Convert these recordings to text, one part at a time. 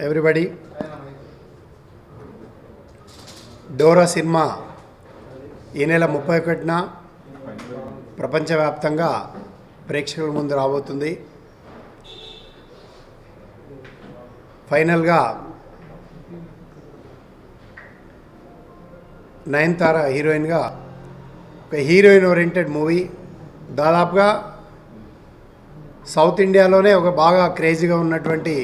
Everybody Dora cinema ఈ నెల ముప్పై ఒకటిన ప్రపంచవ్యాప్తంగా ప్రేక్షకుల ముందు రాబోతుంది. ఫైనల్గా నయనతార హీరోయిన్గా ఒక హీరోయిన్ ఓరియంటెడ్ మూవీ దాదాపుగా సౌత్ ఇండియాలోనే ఒక బాగా క్రేజీగా ఉన్నటువంటి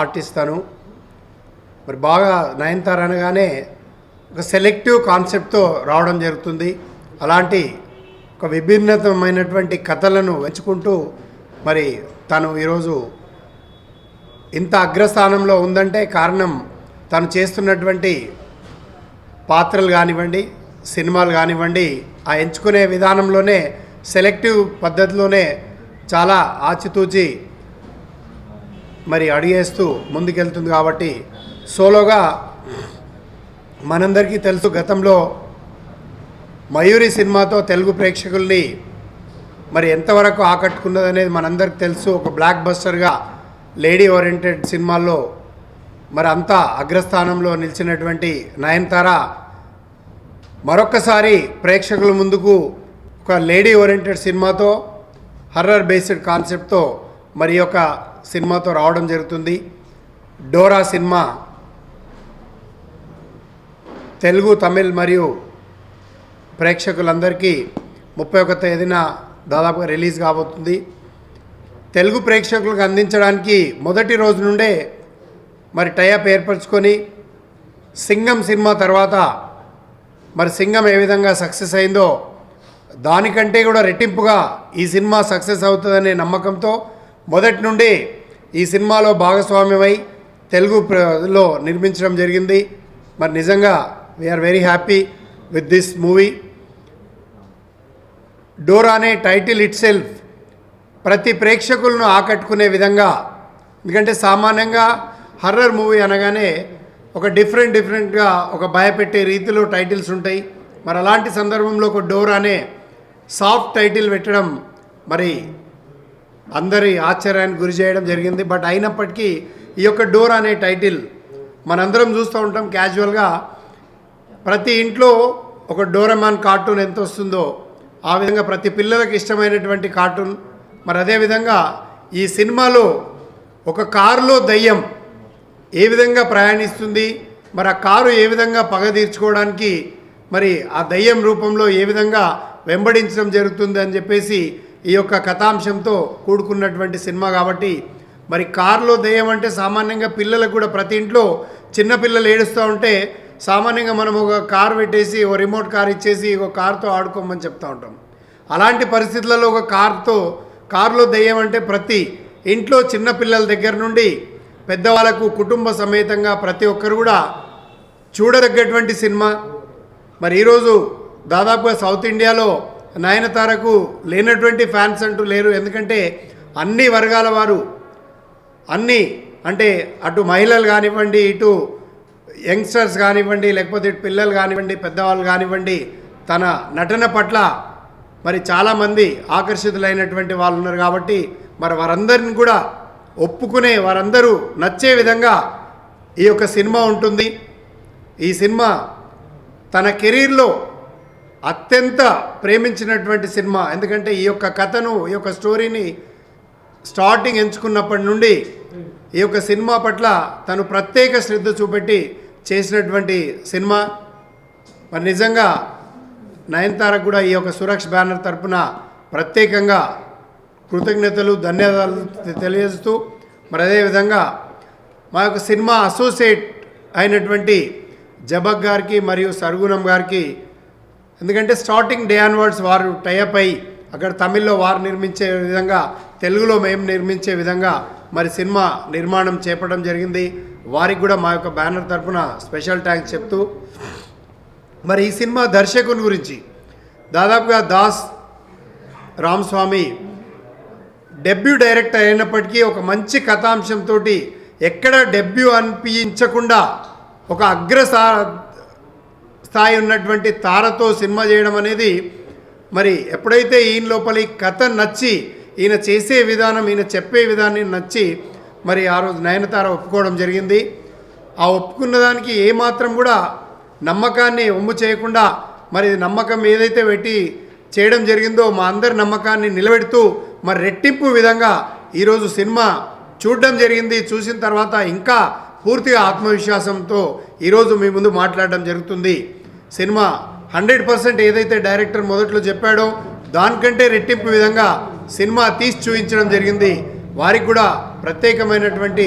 ఆర్టిస్ట్ తను. మరి బాగా నయనతార అనగానే ఒక సెలెక్టివ్ కాన్సెప్ట్తో రావడం జరుగుతుంది. అలాంటి ఒక విభిన్నతమైనటువంటి కథలను ఎంచుకుంటూ మరి తను ఈరోజు ఇంత అగ్రస్థానంలో ఉందంటే కారణం తను చేస్తున్నటువంటి పాత్రలు కానివ్వండి సినిమాలు కానివ్వండి ఆ ఎంచుకునే విధానంలోనే సెలెక్టివ్ పద్ధతిలోనే చాలా ఆచితూచి మరి అడిగేస్తూ ముందుకెళ్తుంది కాబట్టి సోలోగా మనందరికీ తెలుసు గతంలో మయూరి సినిమాతో తెలుగు ప్రేక్షకుల్ని మరి ఎంతవరకు ఆకట్టుకున్నదనేది మనందరికి తెలుసు. ఒక బ్లాక్ బస్టర్గా లేడీ ఓరియంటెడ్ సినిమాల్లో మరి అంతా అగ్రస్థానంలో నిలిచినటువంటి నయనతార మరొక్కసారి ప్రేక్షకుల ముందుకు ఒక లేడీ ఓరియంటెడ్ సినిమాతో హర్రర్ బేస్డ్ కాన్సెప్ట్తో మరి యొక్క సినిమాతో రావడం జరుగుతుంది. డోరా సినిమా తెలుగు తమిళ్ మరియు ప్రేక్షకులందరికీ ముప్పై ఒక తేదీన దాదాపుగా రిలీజ్ కాబోతుంది. తెలుగు ప్రేక్షకులకు అందించడానికి మొదటి రోజు నుండే మరి టైఅప్ ఏర్పరచుకొని సింగం సినిమా తర్వాత మరి సింగం ఏ విధంగా సక్సెస్ అయిందో దానికంటే కూడా రెట్టింపుగా ఈ సినిమా సక్సెస్ అవుతుందనే నమ్మకంతో మొదటి నుండి ఈ సినిమాలో భాగస్వామ్యమై తెలుగు నిర్మించడం జరిగింది. మరి నిజంగా we are very happy with this movie door అనే టైటిల్ ఇట్ సెల్ఫ్ ప్రతి ప్రేక్షకులను ఆకట్టుకునే విధంగా ఎందుకంటే సామాన్యంగా హర్రర్ మూవీ అనగానే ఒక డిఫరెంట్ డిఫరెంట్గా ఒక భయపెట్టే రీతిలో టైటిల్స్ ఉంటాయి. మరి అలాంటి సందర్భంలో ఒక డోర్ అనే సాఫ్ట్ టైటిల్ పెట్టడం మరి అందరి ఆశ్చర్యానికి గురి చేయడం జరిగింది. బట్ అయినప్పటికీ ఈ యొక్క డోర్ అనే టైటిల్ మనందరం చూస్తూ ఉంటాం క్యాజువల్గా. ప్రతి ఇంట్లో ఒక డోరమాన్ కార్టూన్ ఎంత వస్తుందో ఆ విధంగా ప్రతి పిల్లలకు ఇష్టమైనటువంటి కార్టూన్. మరి అదేవిధంగా ఈ సినిమాలో ఒక కారులో దయ్యం ఏ విధంగా ప్రయాణిస్తుంది మరి ఆ కారు ఏ విధంగా పగ తీర్చుకోవడానికి మరి ఆ దయ్యం రూపంలో ఏ విధంగా వెంబడించడం జరుగుతుంది అని చెప్పేసి ఈ యొక్క కథాంశంతో కూడుకున్నటువంటి సినిమా కాబట్టి మరి కారులో దయ్యం అంటే సామాన్యంగా పిల్లలకు కూడా ప్రతి ఇంట్లో చిన్నపిల్లలు ఏడుస్తూ ఉంటే సామాన్యంగా మనం ఒక కారు పెట్టేసి ఓ రిమోట్ కార్ ఇచ్చేసి ఒక కార్తో ఆడుకోమని చెప్తూ ఉంటాం. అలాంటి పరిస్థితులలో ఒక కార్తో కారులో దయ్యం అంటే ప్రతి ఇంట్లో చిన్నపిల్లల దగ్గర నుండి పెద్దవాళ్ళకు కుటుంబ సమేతంగా ప్రతి ఒక్కరు కూడా చూడదగ్గటువంటి సినిమా. మరి ఈరోజు దాదాపుగా సౌత్ ఇండియాలో నయనతారకు లేనటువంటి ఫ్యాన్స్ అంటూ లేరు. ఎందుకంటే అన్ని వర్గాల వారు అన్ని అంటే అటు మహిళలు కానివ్వండి ఇటు యంగ్స్టర్స్ కానివ్వండి లేకపోతే ఇటు పిల్లలు కానివ్వండి పెద్దవాళ్ళు కానివ్వండి తన నటన పట్ల మరి చాలామంది ఆకర్షితులైనటువంటి వాళ్ళు ఉన్నారు కాబట్టి మరి వారందరిని కూడా ఒప్పుకునే వారందరూ నచ్చే విధంగా ఈ యొక్క సినిమా ఉంటుంది. ఈ సినిమా తన కెరీర్లో అత్యంత ప్రేమించినటువంటి సినిమా. ఎందుకంటే ఈ యొక్క కథను ఈ యొక్క స్టోరీని స్టార్టింగ్ ఎంచుకున్నప్పటి నుండి ఈ యొక్క సినిమా పట్ల తను ప్రత్యేక శ్రద్ధ చూపెట్టి చేసినటువంటి సినిమా. మరి నిజంగా నయనతారకు కూడా ఈ యొక్క సురక్ష బ్యానర్ తరపున ప్రత్యేకంగా కృతజ్ఞతలు ధన్యవాదాలు తెలియజేస్తూ మరి అదేవిధంగా మా యొక్క సినిమా అసోసియేట్ అయినటువంటి జబక్ గారికి మరియు సర్గుణం గారికి ఎందుకంటే స్టార్టింగ్ డే ఆన్వర్డ్స్ వారు టైఅప్ అయ్యి అక్కడ తమిళ్ళో వారు నిర్మించే విధంగా తెలుగులో మేము నిర్మించే విధంగా మరి సినిమా నిర్మాణం చేపట్టడం జరిగింది. వారికి కూడా మా యొక్క బ్యానర్ తరపున స్పెషల్ థ్యాంక్స్ చెప్తూ మరి ఈ సినిమా దర్శకుని గురించి దాదాపుగా దాస్ రామస్వామి డెబ్యూ డైరెక్టర్ అయినప్పటికీ ఒక మంచి కథాంశంతో ఎక్కడ డెబ్యూ అనిపించకుండా ఒక అగ్రసా స్థాయి ఉన్నటువంటి తారతో సినిమా చేయడం అనేది మరి ఎప్పుడైతే ఈయన లోపల ఈ కథ నచ్చి ఈయన చేసే విధానం ఈయన చెప్పే విధాన్ని నచ్చి మరి ఆ రోజు నయనతార ఒప్పుకోవడం జరిగింది. ఆ ఒప్పుకున్న దానికి ఏమాత్రం కూడా నమ్మకాన్ని ఒమ్ము చేయకుండా మరి నమ్మకం ఏదైతే పెట్టి చేయడం జరిగిందో మా అందరి నమ్మకాన్ని నిలబెడుతూ మరి రెట్టింపు విధంగా ఈరోజు సినిమా చూడడం జరిగింది. చూసిన తర్వాత ఇంకా పూర్తిగా ఆత్మవిశ్వాసంతో ఈరోజు మీ ముందు మాట్లాడడం జరుగుతుంది. సినిమా హండ్రెడ్ పర్సెంట్ ఏదైతే డైరెక్టర్ మొదట్లో చెప్పాడో దానికంటే రెట్టింపు విధంగా సినిమా తీసి చూపించడం జరిగింది. వారికి కూడా ప్రత్యేకమైనటువంటి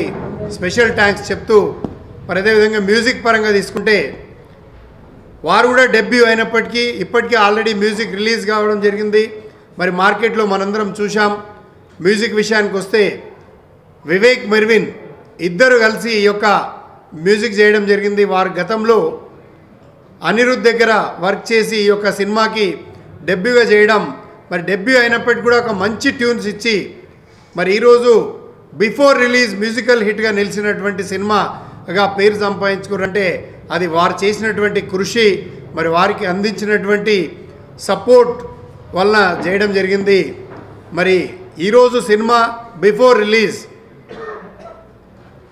స్పెషల్ థ్యాంక్స్ చెప్తూ మరి అదేవిధంగా మ్యూజిక్ పరంగా తీసుకుంటే వారు కూడా డెబ్యూ అయినప్పటికీ ఇప్పటికీ ఆల్రెడీ మ్యూజిక్ రిలీజ్ కావడం జరిగింది. మరి మార్కెట్లో మనందరం చూసాం మ్యూజిక్ విషయానికి వస్తే వివేక్ మెర్విన్ ఇద్దరు కలిసి ఈ యొక్క మ్యూజిక్ చేయడం జరిగింది. వారు గతంలో అనిరుద్ దగ్గర వర్క్ చేసి ఈ యొక్క సినిమాకి డెబ్యూగా చేయడం మరి డెబ్యూ అయినప్పటికీ కూడా ఒక మంచి ట్యూన్స్ ఇచ్చి మరి ఈరోజు బిఫోర్ రిలీజ్ మ్యూజికల్ హిట్గా నిలిచినటువంటి సినిమాగా పేరు సంపాదించుకున్నారంటే అది వారు చేసినటువంటి కృషి మరి వారికి అందించినటువంటి సపోర్ట్ వలన చేయడం జరిగింది. మరి ఈరోజు సినిమా బిఫోర్ రిలీజ్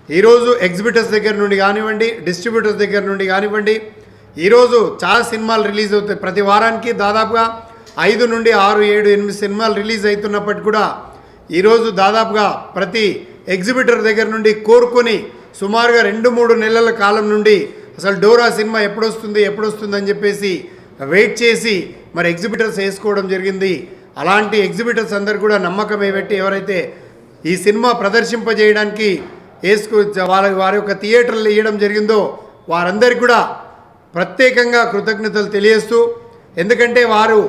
ఈరోజు ఎగ్జిబిటర్స్ దగ్గర నుండి కానివ్వండి డిస్ట్రిబ్యూటర్స్ దగ్గర నుండి కానివ్వండి ఈరోజు చాలా సినిమాలు రిలీజ్ అవుతాయి. ప్రతి వారానికి దాదాపుగా ఐదు నుండి ఆరు ఏడు ఎనిమిది సినిమాలు రిలీజ్ అవుతున్నప్పటికీ కూడా ఈరోజు దాదాపుగా ప్రతి ఎగ్జిబిటర్ దగ్గర నుండి కోరుకొని సుమారుగా రెండు మూడు నెలల కాలం నుండి అసలు డోరా సినిమా ఎప్పుడొస్తుంది ఎప్పుడొస్తుంది అని చెప్పేసి వెయిట్ చేసి మరి ఎగ్జిబిటర్స్ వేసుకోవడం జరిగింది. అలాంటి ఎగ్జిబిటర్స్ అందరు కూడా నమ్మకమే పెట్టి ఎవరైతే ఈ సినిమా ప్రదర్శింపజేయడానికి వేసుకు వాళ్ళ వారి యొక్క థియేటర్లు ఇవ్వడం జరిగిందో వారందరికీ కూడా ప్రత్యేకంగా కృతజ్ఞతలు తెలియజేస్తూ ఎందుకంటే వారు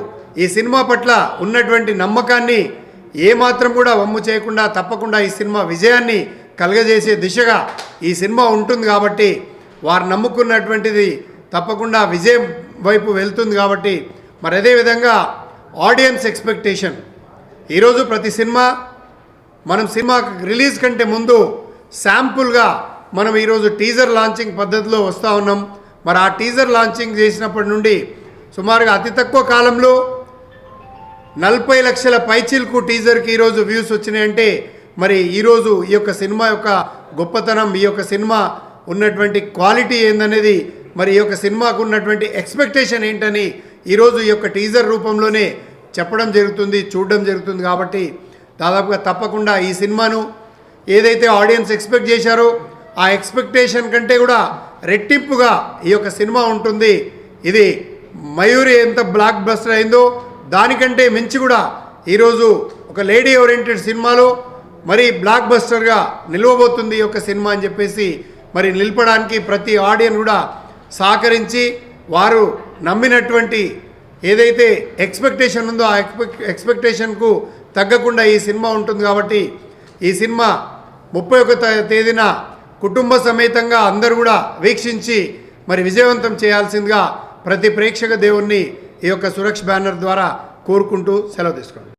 ఈ సినిమా పట్ల ఉన్నటువంటి నమ్మకాన్ని ఏమాత్రం కూడా వమ్ము చేయకుండా తప్పకుండా ఈ సినిమా విజయాన్ని కలగజేసే దిశగా ఈ సినిమా ఉంటుంది కాబట్టి వారు నమ్ముకున్నటువంటిది తప్పకుండా విజయం వైపు వెళ్తుంది కాబట్టి మరి అదేవిధంగా ఆడియన్స్ ఎక్స్పెక్టేషన్. ఈరోజు ప్రతి సినిమా మనం సినిమా రిలీజ్ కంటే ముందు శాంపుల్గా మనం ఈరోజు టీజర్ లాంచింగ్ పద్ధతిలో వస్తూ ఉన్నాం. మరి ఆ టీజర్ లాంచింగ్ చేసినప్పటి నుండి సుమారుగా అతి తక్కువ కాలంలో నలభై లక్షల పైచిల్కు టీజర్కి ఈరోజు వ్యూస్ వచ్చినాయంటే మరి ఈరోజు ఈ యొక్క సినిమా యొక్క గొప్పతనం ఈ యొక్క సినిమా ఉన్నటువంటి క్వాలిటీ ఏందనేది మరి ఈ యొక్క సినిమాకు ఉన్నటువంటి ఎక్స్పెక్టేషన్ ఏంటని ఈరోజు ఈ యొక్క టీజర్ రూపంలోనే చెప్పడం జరుగుతుంది చూడడం జరుగుతుంది కాబట్టి దాదాపుగా తప్పకుండా ఈ సినిమాను ఏదైతే ఆడియన్స్ ఎక్స్పెక్ట్ చేశారో ఆ ఎక్స్పెక్టేషన్ కంటే కూడా రెట్టింపుగా ఈ యొక్క సినిమా ఉంటుంది. ఇది మయూరి ఎంత బ్లాక్ బస్టర్ అయిందో దానికంటే మించి కూడా ఈరోజు ఒక లేడీ ఓరియంటెడ్ సినిమాలో మరి బ్లాక్ బస్టర్గా నిలవబోతుంది ఈ యొక్క సినిమా అని చెప్పేసి మరి నిలపడానికి ప్రతి ఆడియన్ కూడా సహకరించి వారు నమ్మినటువంటి ఏదైతే ఎక్స్పెక్టేషన్ ఉందో ఆ ఎక్స్పెక్ట్ ఎక్స్పెక్టేషన్కు తగ్గకుండా ఈ సినిమా ఉంటుంది కాబట్టి ఈ సినిమా ముప్పై ఒక తేదీన కుటుంబ సమేతంగా అందరూ కూడా వీక్షించి మరి విజయవంతం చేయాల్సిందిగా ప్రతి ప్రేక్షక దేవుణ్ణి ఈ యొక్క సురక్ష బ్యానర్ ద్వారా కోరుకుంటూ సెలవు తీసుకోండి